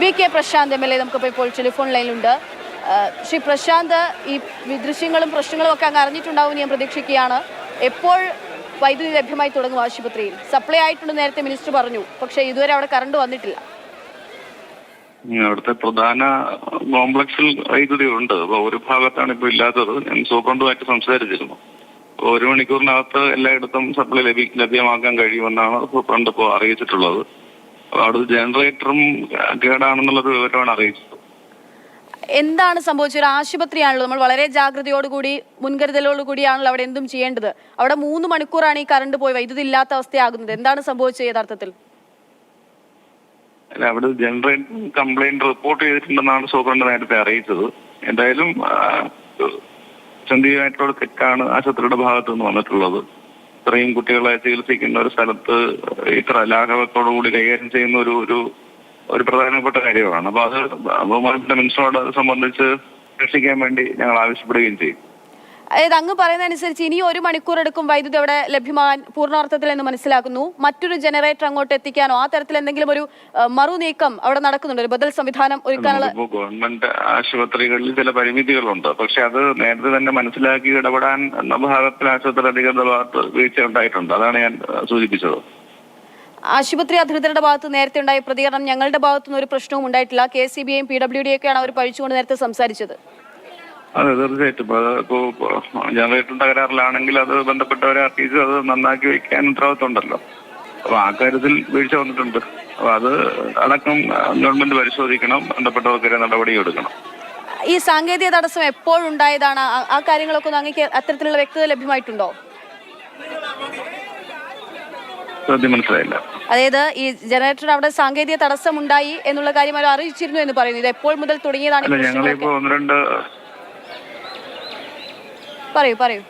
V K Prashanth M L A നമുക്കിപ്പോൾ ഇപ്പോൾ telephone ലൈനിലുണ്ട്. Shri Prashant ഈ ദൃശ്യങ്ങളും പ്രശ്നങ്ങളും ഒക്കെ അങ്ങ് അറിഞ്ഞിട്ടുണ്ടാവും ഞാൻ പ്രതീക്ഷിക്കുകയാണ്. എപ്പോൾ വൈദ്യുതി ലഭ്യമായി തുടങ്ങും ആശുപത്രിയിൽ? സപ്ലൈ ആയിട്ടുണ്ട് നേരത്തെ മിനിസ്റ്റർ പറഞ്ഞു പക്ഷേ ഇതുവരെ അവിടെ കറണ്ട് വന്നിട്ടില്ല. അവിടുത്തെ പ്രധാന കോംപ്ലക്സിൽ വൈദ്യുതി ഉണ്ട്. അപ്പൊ ഒരു ഭാഗത്താണ് ഇപ്പൊ ഇല്ലാത്തത്. ഞാൻ സൂപ്രണ്ടുമായിട്ട് സംസാരിച്ചിരുന്നു. ഒരു മണിക്കൂറിനകത്ത് എല്ലായിടത്തും സപ്ലൈ ലഭ്യമാക്കാൻ കഴിയുമെന്നാണ് സൂപ്രണ്ട് ഇപ്പോൾ അറിയിച്ചിട്ടുള്ളത്. അവിടുത്തെ ജനറേറ്ററും കേടാണെന്നുള്ളത് വിവരമാണ് അറിയിച്ചത്. എന്താണ് സംഭവിച്ചത്? ഒരു ആശുപത്രിയാണല്ലോ. നമ്മൾ വളരെ ജാഗ്രതയോടുകൂടി മുൻകരുതലോടുകൂടിയാണല്ലോ അവിടെ എന്തും ചെയ്യേണ്ടത്. അവിടെ മൂന്ന് മണിക്കൂറാണ് ഈ കറണ്ട് പോയി വൈദ്യുതി ഇല്ലാത്ത അവസ്ഥയാകുന്നത്. എന്താണ് സംഭവിച്ചത് യഥാർത്ഥത്തിൽ? അല്ല അവിടെ ജനറേറ്റർ കംപ്ലൈന്റ് റിപ്പോർട്ട് ചെയ്തിട്ടുണ്ടെന്നാണ് സൂപ്രണ്ട് നേരത്തെ അറിയിച്ചത്. എന്തായാലും ചന്തിയുമായിട്ടുള്ള തെറ്റാണ് ആശുപത്രിയുടെ ഭാഗത്തു നിന്ന് വന്നിട്ടുള്ളത്. ഇത്രയും കുട്ടികളെ ചികിത്സിക്കുന്ന ഒരു സ്ഥലത്ത് ഇത്ര ലാഘവത്തോടു കൂടി കൈകാര്യം ചെയ്യുന്ന ഒരു ഒരു ഒരു പ്രധാനപ്പെട്ട കാര്യമാണ്. അപ്പൊ അത് ബഹുമാനപ്പെട്ട മിനിസ്റ്ററോട് സംബന്ധിച്ച് രക്ഷിക്കാൻ വേണ്ടി ഞങ്ങൾ ആവശ്യപ്പെടുകയും ചെയ്യും. അതായത് അങ്ങ് പറയുന്ന അനുസരിച്ച് ഇനി ഒരു മണിക്കൂർ എടുക്കും വൈദ്യുതി അവിടെ ലഭ്യമാകാൻ പൂർണാർത്ഥത്തിൽ എന്ന് മനസ്സിലാക്കുന്നു. മറ്റൊരു ജനറേറ്റർ അങ്ങോട്ട് എത്തിക്കാനോ ആ തരത്തിൽ എന്തെങ്കിലും ഒരു മറു നീക്കം അവിടെ നടക്കുന്നുണ്ട്. ഒരു ബദൽ സംവിധാനം ഒരുക്കാനുള്ള ഗവൺമെന്റ് ആശുപത്രികളിൽ ചില പരിമിതികളുണ്ട്. പക്ഷെ അത് നേരത്തെ തന്നെ മനസ്സിലാക്കി ഇടപെടാൻ എന്ന ഭാഗത്തിൽ ആശുപത്രി അധികൃതരുടെ ഭാഗത്ത് വീഴ്ച ഉണ്ടായിട്ടുണ്ട്. അതാണ് ഞാൻ സൂചിപ്പിച്ചത്. ആശുപത്രി അധികൃതരുടെ ഭാഗത്ത് നേരത്തെ ഉണ്ടായ പ്രതികരണം ഞങ്ങളുടെ ഭാഗത്തുനിന്ന് ഒരു പ്രശ്നവും ഉണ്ടായിട്ടില്ല. കെ സി ബിയും പി ഡബ്ല്യു ഡി ഒക്കെയാണ് അവർ പഴിച്ചുകൊണ്ട് നേരത്തെ സംസാരിച്ചത്. അതെ തീർച്ചയായിട്ടും. അത് ഇപ്പോ ജനറേറ്റർ തകരാറിലാണെങ്കിൽ അത് ബന്ധപ്പെട്ടവരെ അറിയിച്ച് അത് നന്നാക്കി വെക്കാൻ ഉത്തരവാദിത്തമുണ്ടല്ലോ. അപ്പൊ ആ കാര്യത്തിൽ വീഴ്ച വന്നിട്ടുണ്ട്. അപ്പൊ അത് അടക്കം ഗവൺമെന്റ് പരിശോധിക്കണം ബന്ധപ്പെട്ടവർക്കെതിരെ നടപടി എടുക്കണം. ഈ സാങ്കേതിക തടസ്സം എപ്പോഴുണ്ടായതാണ് ആ- കാര്യങ്ങളൊക്കെ ഒന്ന് അങ്ങേക്ക് അത്തരത്തിലുള്ള വ്യക്തത ലഭ്യമായിട്ടുണ്ടോ? മനസ്സിലായില്ല. അതായത് ഈ ജനറേറ്റർ അവിടെ സാങ്കേതിക തടസ്സം ഉണ്ടായി എന്നുള്ള കാര്യം അവർ അറിയിച്ചിരുന്നു എന്ന് പറയുന്നു. ഇത് എപ്പോൾ മുതൽ തുടങ്ങിയതാണ്? ഞങ്ങളിപ്പോ ഒന്ന് രണ്ട് പറയൂ പറയൂ.